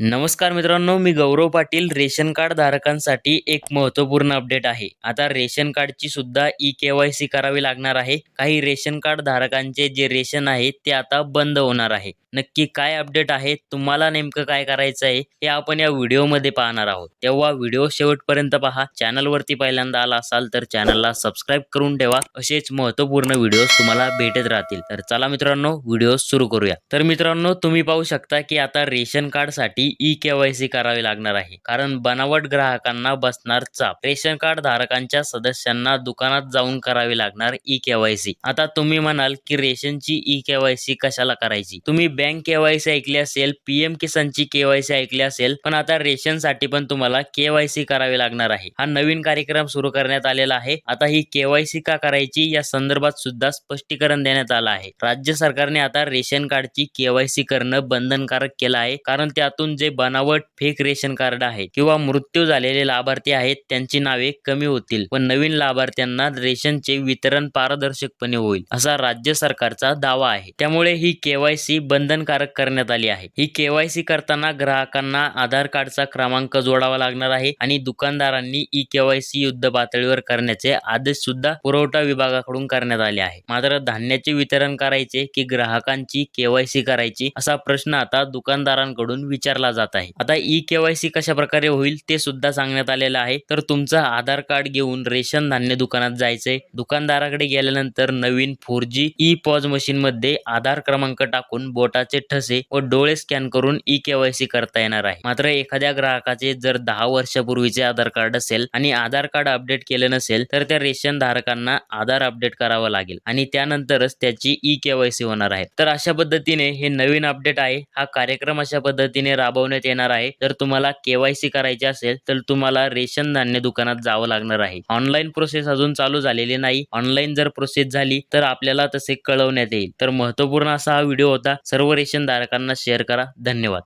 नमस्कार मित्रांनो मी गौरव पाटील रेशन कार्ड धारकांसाठी एक महत्त्वपूर्ण अपडेट आहे. आता रेशन कार्डची सुद्धा ई के वाय सी करावी लागणार आहे. काही रेशन कार्ड धारकांचे जे रेशन आहे ते आता बंद होणार आहे. नक्की काय अपडेट आहे तुम्हाला नेमकं काय करायचं आहे हे आपण या व्हिडिओमध्ये पाहणार आहोत. तेव्हा व्हिडिओ शेवटपर्यंत पहा. चॅनलवरती पहिल्यांदा आला असाल तर चॅनलला सबस्क्राईब करून ठेवा. असेच महत्त्वपूर्ण व्हिडिओज तुम्हाला भेटत राहतील. तर चला मित्रांनो व्हिडिओ सुरू करूया. तर मित्रांनो तुम्ही पाहू शकता की आता रेशन कार्डसाठी ई केवायसी करावी लागणार आहे. कारण बनावट ग्राहकांना बसणार चाप रेशन कार्ड धारकांच्या सदस्यांना दुकानात जाऊन करावी लागणार ई केवायसी आता तुम्ही म्हणाल की रेशनची ई केवायसी कशाला करायची? तुम्ही बँक केवायसी ऐकली असेल पीएम किसानची केवायसी ऐकली असेल पण आता रेशनसाठी पण तुम्हाला केवायसी करावी लागणार आहे. हा नवीन कार्यक्रम सुरू करण्यात आलेला आहे. आता ही केवायसी का करायची या संदर्भात सुद्धा स्पष्टीकरण देण्यात आलं आहे. राज्य सरकारने आता रेशन कार्डची केवायसी करणं बंधनकारक केलं आहे. कारण त्यातून जे बनावट फेक रेशन कार्ड आहे किंवा मृत्यू झालेले लाभार्थी आहेत त्यांची नावे कमी होतील. व नवीन लाभार्थ्यांना रेशनचे वितरण पारदर्शकपणे होईल असा राज्य सरकारचा दावा आहे. त्यामुळे ही केवायसी बंधनकारक करण्यात आली आहे. ही केवायसी करताना ग्राहकांना आधार कार्डचा क्रमांक जोडावा लागणार आहे आणि दुकानदारांनी ई केवायसी युद्ध पातळीवर करण्याचे आदेश सुद्धा पुरवठा विभागाकडून करण्यात आले आहे. मात्र धान्याचे वितरण करायचे की ग्राहकांची केवायसी करायची असा प्रश्न आता दुकानदारांकडून विचारला जात आहे. आता ई केवायसी कशा प्रकारे होईल ते सुद्धा सांगण्यात आलेलं आहे. तर तुमचं आधार कार्ड घेऊन रेशन धान्य दुकानात जायचंय. दुकानदाराकडे गेल्यानंतर नवीन four G e POS machine मध्ये आधार क्रमांक टाकून बोटाचे ठसे व डोळे स्कॅन करून ई केवायसी करता येणार आहे. मात्र एखाद्या ग्राहकाचे जर दहा वर्षापूर्वीचे आधार कार्ड असेल आणि आधार कार्ड अपडेट केले नसेल तर त्या रेशन धारकांना आधार अपडेट करावं लागेल आणि त्यानंतरच त्याची ई केवायसी होणार आहे. तर अशा पद्धतीने हे नवीन अपडेट आहे. हा कार्यक्रम अशा पद्धतीने राबवण्यात येणार आहे. जर तुम्हाला केवायसी करायची असेल तर तुम्हाला रेशन धान्य दुकानात जावं लागणार आहे. ऑनलाईन प्रोसेस अजून चालू झालेली नाही. ऑनलाईन जर प्रोसेस झाली तर आपल्याला तसे कळवण्यात येईल. तर महत्त्वपूर्ण असा हा व्हिडिओ होता. सर्व रेशन धारकांना शेअर करा. धन्यवाद.